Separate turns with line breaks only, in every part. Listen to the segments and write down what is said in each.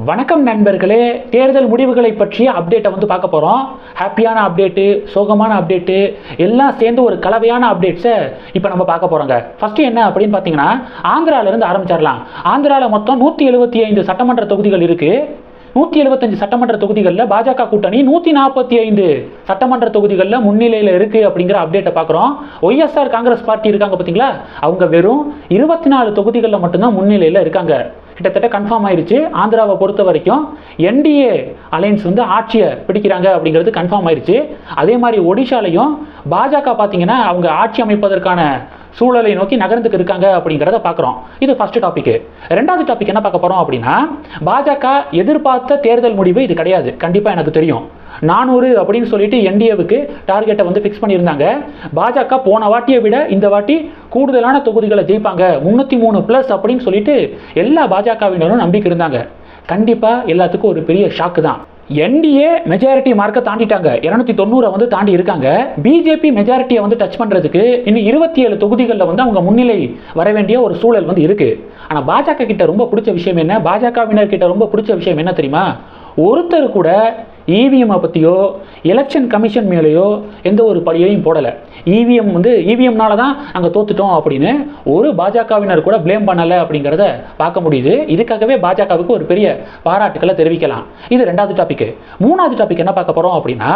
வணக்கம் நண்பர்களே. தேர்தல் முடிவுகளை பற்றிய அப்டேட்டை வந்து பார்க்க போகிறோம் ஹாப்பியான அப்டேட்டு சோகமான அப்டேட்டு எல்லாம் சேர்ந்து ஒரு கலவையான அப்டேட்ஸை இப்போ நம்ம பார்க்க போகிறோங்க ஃபஸ்ட்டு என்ன அப்படின்னு பார்த்தீங்கன்னா ஆந்திராவிலேருந்து ஆரம்பிச்சிடலாம். ஆந்திராவில் மொத்தம் நூற்றி எழுபத்தி ஐந்து சட்டமன்ற தொகுதிகள் இருக்குது நூற்றி எழுபத்தஞ்சு சட்டமன்ற தொகுதிகளில் பாஜக கூட்டணி நூற்றி நாற்பத்தி ஐந்து சட்டமன்ற தொகுதிகளில் முன்னிலையில் இருக்குது அப்படிங்கிற அப்டேட்டை பார்க்குறோம். ஒய்எஸ்ஆர் காங்கிரஸ் பார்ட்டி இருக்காங்க பார்த்தீங்களா? அவங்க வெறும் இருபத்தி நாலு தொகுதிகளில் மட்டும்தான் முன்னிலையில் இருக்காங்க. கிட்டத்தட்ட கன்ஃபார்ம் ஆயிருச்சு. ஆந்திராவை பொறுத்த வரைக்கும் என்டிஏ அலையன்ஸ் வந்து ஆட்சியை பிடிக்கிறாங்க அப்படிங்கிறது கன்ஃபார்ம் ஆயிருச்சு. அதே மாதிரி ஒடிஷாலையும் பாஜக பார்த்தீங்கன்னா அவங்க ஆட்சி அமைப்பதற்கான சூழலை நோக்கி நகர்ந்துக்கு இருக்காங்க அப்படிங்கிறத பார்க்குறோம். இது ஃபர்ஸ்ட் டாபிக் ரெண்டாவது டாபிக் என்ன பார்க்க போகிறோம் அப்படின்னா பாஜக எதிர்பார்த்த தேர்தல் முடிவு இது கிடையாது. கண்டிப்பாக எனக்கு தெரியும். நானூறு அப்படின்னு சொல்லிட்டு என்டிஏவுக்கு டார்கெட்டை வந்து ஃபிக்ஸ் பண்ணியிருந்தாங்க. பாஜக போன வாட்டியை விட இந்த வாட்டி கூடுதலான தொகுதிகளை ஜெயிப்பாங்க. முந்நூற்றி மூணு ப்ளஸ் அப்படின்னு சொல்லிட்டு எல்லா பாஜகவினரும் நம்பிக்கை இருந்தாங்க. கண்டிப்பாக எல்லாத்துக்கும் ஒரு பெரிய ஷாக்கு தான். என்டிஏ மெஜாரிட்டி மார்க்கை தாண்டிட்டாங்க. இரநூத்தி தொண்ணூறை வந்து தாண்டி இருக்காங்க. பிஜேபி மெஜாரிட்டியை வந்து டச் பண்ணுறதுக்கு இன்னும் இருபத்தி ஏழு தொகுதிகளில் வந்து அவங்க முன்னிலை வர வேண்டிய ஒரு சூழல் வந்து இருக்கு. ஆனால் பாஜக கிட்ட ரொம்ப பிடிச்ச விஷயம் என்ன? பாஜகவினர் கிட்ட ரொம்ப பிடிச்ச விஷயம் என்ன தெரியுமா? ஒருத்தர் கூட இவிஎம்மை பற்றியோ எலெக்ஷன் கமிஷன் மேலேயோ எந்த ஒரு பழியையும் போடலை. இவிஎம் வந்து இவிஎம்னால தான் நாங்கள் தோத்துட்டோம் அப்படின்னு ஒரு பாஜகவினர் கூட ப்ளேம் பண்ணலை அப்படிங்கிறத பார்க்க முடியுது. இதுக்காகவே பாஜகவுக்கு ஒரு பெரிய பாராட்டுக்களை தெரிவிக்கலாம். இது ரெண்டாவது டாபிக் மூணாவது டாபிக் என்ன பார்க்க போகிறோம் அப்படின்னா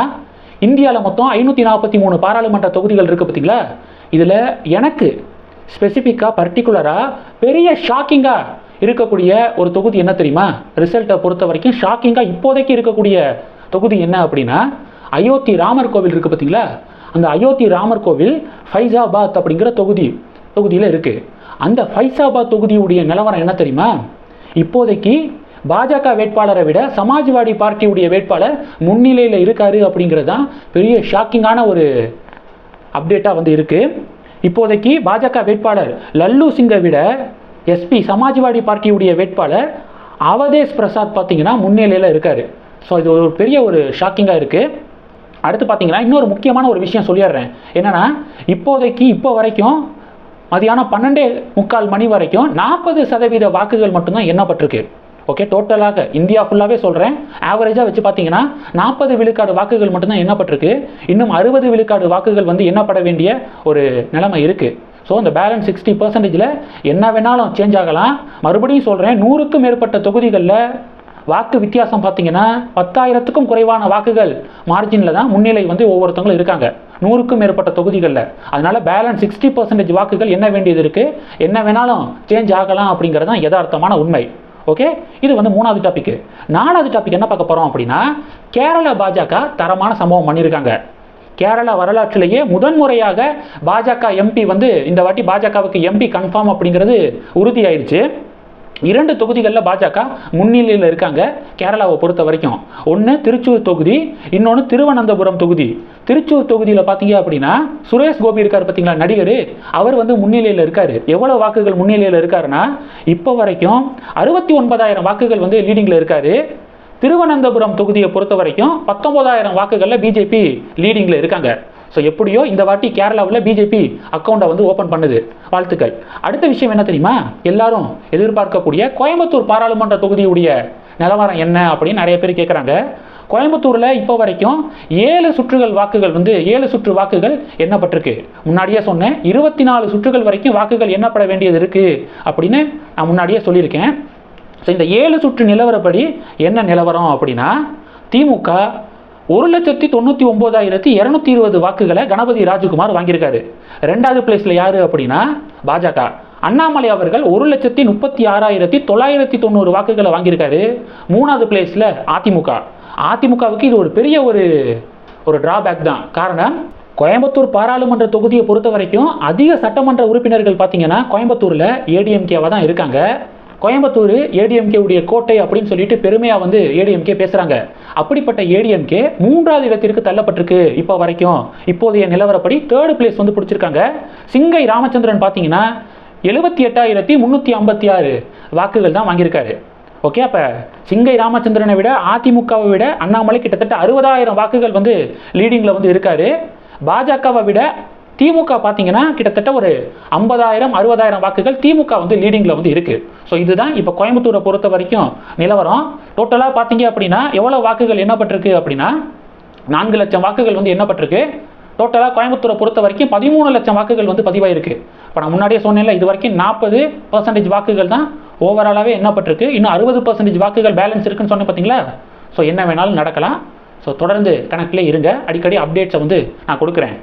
இந்தியாவில் மொத்தம் ஐநூற்றி நாற்பத்தி மூணு பாராளுமன்ற தொகுதிகள் இருக்குது பார்த்தீங்களா இதில் எனக்கு ஸ்பெசிஃபிக்காக பர்டிகுலராக பெரிய ஷாக்கிங்காக இருக்கக்கூடிய ஒரு தொகுதி என்ன தெரியுமா? ரிசல்ட்டை பொறுத்த வரைக்கும் ஷாக்கிங்காக இப்போதைக்கு இருக்கக்கூடிய தொகுதி என்ன அப்படின்னா அயோத்தி ராமர் கோவில் இருக்குது பார்த்தீங்களா? அந்த அயோத்தி ராமர் கோவில் ஃபைசாபாத் அப்படிங்கிற தொகுதி தொகுதியில் இருக்குது அந்த ஃபைசாபாத் தொகுதியுடைய நிலவரம் என்ன தெரியுமா? இப்போதைக்கு பாஜக வேட்பாளரை விட சமாஜ்வாடி பார்ட்டியுடைய வேட்பாளர் முன்னிலையில் இருக்காரு அப்படிங்கிறது தான் பெரிய ஷாக்கிங்கான ஒரு அப்டேட்டாக வந்து இருக்குது இப்போதைக்கு பாஜக வேட்பாளர் லல்லு சிங்கை விட எஸ்பி சமாஜ்வாடி பார்ட்டியுடைய வேட்பாளர் அவதேஷ் பிரசாத் பார்த்தீங்கன்னா முன்னிலையில் இருக்கார். ஸோ இது ஒரு பெரிய ஒரு ஷாக்கிங்காக இருக்குது அடுத்து பார்த்தீங்கன்னா இன்னொரு முக்கியமான ஒரு விஷயம் சொல்லிடுறேன். என்னென்னா இப்போதைக்கு இப்போ வரைக்கும் மதியானம் பன்னெண்டே முக்கால் மணி வரைக்கும் நாற்பது சதவீத வாக்குகள் மட்டும்தான் எண்ணப்பட்டிருக்கு. ஓகே டோட்டலாக இந்தியா ஃபுல்லாகவே சொல்கிறேன் ஆவரேஜாக வச்சு பார்த்தீங்கன்னா நாற்பது விழுக்காடு வாக்குகள் மட்டும்தான் எண்ணப்பட்டிருக்கு. இன்னும் அறுபது விழுக்காடு வாக்குகள் வந்து எண்ணப்பட வேண்டிய ஒரு நிலைமை இருக்குது ஸோ இந்த பேலன்ஸ் சிக்ஸ்டி பர்சன்டேஜில் என்ன வேணாலும் சேஞ்ச் ஆகலாம். மறுபடியும் சொல்கிறேன் நூறுக்கும் மேற்பட்ட தொகுதிகளில் வாக்கு வித்தியாசம் பார்த்தீங்கன்னா பத்தாயிரத்துக்கும் குறைவான வாக்குகள் மார்ஜினில் தான் முன்னிலை வந்து ஒவ்வொருத்தவங்களும் இருக்காங்க. நூறுக்கும் மேற்பட்ட தொகுதிகளில். அதனால பேலன்ஸ் சிக்ஸ்டி பர்சன்டேஜ் வாக்குகள் என்ன வேண்டியது இருக்குது என்ன வேணாலும் சேஞ்ச் ஆகலாம் அப்படிங்கிறது தான் யதார்த்தமான உண்மை. ஓகே இது வந்து மூணாவது டாபிக் நாலாவது டாபிக் என்ன பார்க்க போகிறோம் அப்படின்னா கேரளா பாஜக தரமான சம்பவம் பண்ணியிருக்காங்க. கேரளா வரலாற்றிலேயே முதன்முறையாக பாஜக எம்பி வந்து இந்த வாட்டி பாஜகவுக்கு எம்பி கன்ஃபார்ம் அப்படிங்கிறது உறுதியாயிருச்சு. இரண்டு தொகுதிகளில் பாஜக முன்னிலையில் இருக்காங்க கேரளாவை பொறுத்த வரைக்கும். ஒன்று திருச்சூர் தொகுதி இன்னொன்று திருவனந்தபுரம் தொகுதி. திருச்சூர் தொகுதியில் பார்த்தீங்க அப்படின்னா சுரேஷ் கோபி இருக்கார் பார்த்தீங்களா நடிகர்? அவர் வந்து முன்னிலையில் இருக்கார். எவ்வளோ வாக்குகள் முன்னிலையில் இருக்காருன்னா இப்போ வரைக்கும் அறுபத்தி ஒன்பதாயிரம் வாக்குகள் வந்து லீடிங்கில் இருக்காரு. திருவனந்தபுரம் தொகுதியை பொறுத்த வரைக்கும் பத்தொன்பதாயிரம் வாக்குகளில் பிஜேபி லீடிங்கில் இருக்காங்க. ஸோ எப்படியோ இந்த வாட்டி கேரளாவில் பிஜேபி அக்கௌண்ட்டை வந்து ஓப்பன் பண்ணுது. வாழ்த்துக்கள். அடுத்த விஷயம் என்ன தெரியுமா? எல்லாரும் எதிர்பார்க்கக்கூடிய கோயம்புத்தூர் பாராளுமன்ற தொகுதியுடைய நிலவரம் என்ன அப்படின்னு நிறைய பேர் கேட்குறாங்க கோயம்புத்தூரில் இப்போ வரைக்கும் ஏழு சுற்றுகள் வாக்குகள் வந்து ஏழு சுற்று வாக்குகள் எண்ணப்பட்டிருக்கு. முன்னாடியே சொன்னேன் இருபத்தி நாலு சுற்றுகள் வரைக்கும் வாக்குகள் எண்ணப்பட வேண்டியது இருக்குது அப்படின்னு நான் முன்னாடியே சொல்லியிருக்கேன். ஸோ இந்த ஏழு சுற்று நிலவரப்படி என்ன நிலவரம் அப்படின்னா திமுக ஒரு லட்சத்தி தொண்ணூற்றி ஒம்போதாயிரத்தி இரநூத்தி இருபது வாக்குகளை கணபதி ராஜகுமார் வாங்கியிருக்காரு. ரெண்டாவது பிளேஸில் யார் அப்படின்னா பாஜக. அண்ணாமலை அவர்கள் ஒரு லட்சத்தி முப்பத்தி ஆறாயிரத்தி தொள்ளாயிரத்தி தொண்ணூறு வாக்குகளை வாங்கியிருக்காரு. மூணாவது பிளேஸில் அதிமுக. அதிமுகவுக்கு இது ஒரு பெரிய ஒரு ஒரு டிராபேக் தான். காரணம் கோயம்புத்தூர் பாராளுமன்ற தொகுதியை பொறுத்த வரைக்கும் அதிக சட்டமன்ற உறுப்பினர்கள் பார்த்தீங்கன்னா கோயம்புத்தூரில் ஏடிஎம்கேவாக தான் இருக்காங்க. கோயம்புத்தூர் ஏடிஎம்கே உடைய கோட்டை அப்படின்னு சொல்லிட்டு பெருமையாக வந்து ஏடிஎம்கே பேசுகிறாங்க அப்படிப்பட்ட ஏடிஎம்கே மூன்றாவது இடத்திற்கு தள்ளப்பட்டிருக்கு இப்போ வரைக்கும். இப்போதைய நிலவரப்படி தேர்டு பிளேஸ் வந்து பிடிச்சிருக்காங்க. சிங்கை ராமச்சந்திரன் பார்த்தீங்கன்னா எழுபத்தி எட்டாயிரத்தி முந்நூற்றி ஐம்பத்தி ஆறு வாக்குகள் தான் வாங்கியிருக்காரு. ஓகே அப்போ சிங்கை ராமச்சந்திரனை விட அதிமுகவை விட அண்ணாமலை கிட்டத்தட்ட அறுபதாயிரம் வாக்குகள் வந்து லீடிங்கில் வந்து இருக்காரு. பாஜகவை விட திமுக பார்த்தீங்கன்னா கிட்டத்தட்ட ஒரு ஐம்பதாயிரம் அறுபதாயிரம் வாக்குகள் திமுக வந்து லீடிங்கில் வந்து இருக்குது ஸோ இதுதான் இப்போ கோயம்புத்தூரை பொறுத்த வரைக்கும் நிலவரம். டோட்டலாக பார்த்தீங்க அப்படின்னா எவ்வளோ வாக்குகள் என்னப்பட்டிருக்கு அப்படின்னா நான்கு லட்சம் வாக்குகள் வந்து என்னப்பட்டிருக்கு டோட்டலாக கோயம்புத்தூரை பொறுத்த வரைக்கும் பதிமூணு லட்சம் வாக்குகள் வந்து பதிவாயிருக்கு. இப்போ நான் முன்னாடியே சொன்னேன்ல இது வரைக்கும் நாற்பது பர்சன்டேஜ் வாக்குகள் தான் ஓவராலாகவே என்னப்பட்டிருக்கு இன்னும் அறுபது பர்சன்டேஜ் வாக்குகள் பேலன்ஸ் இருக்குன்னு சொன்னேன் பார்த்தீங்களா ஸோ என்ன வேணாலும் நடக்கலாம். ஸோ தொடர்ந்து கணக்கில் இருங்க. அடிக்கடி அப்டேட்ஸை வந்து நான் கொடுக்குறேன்.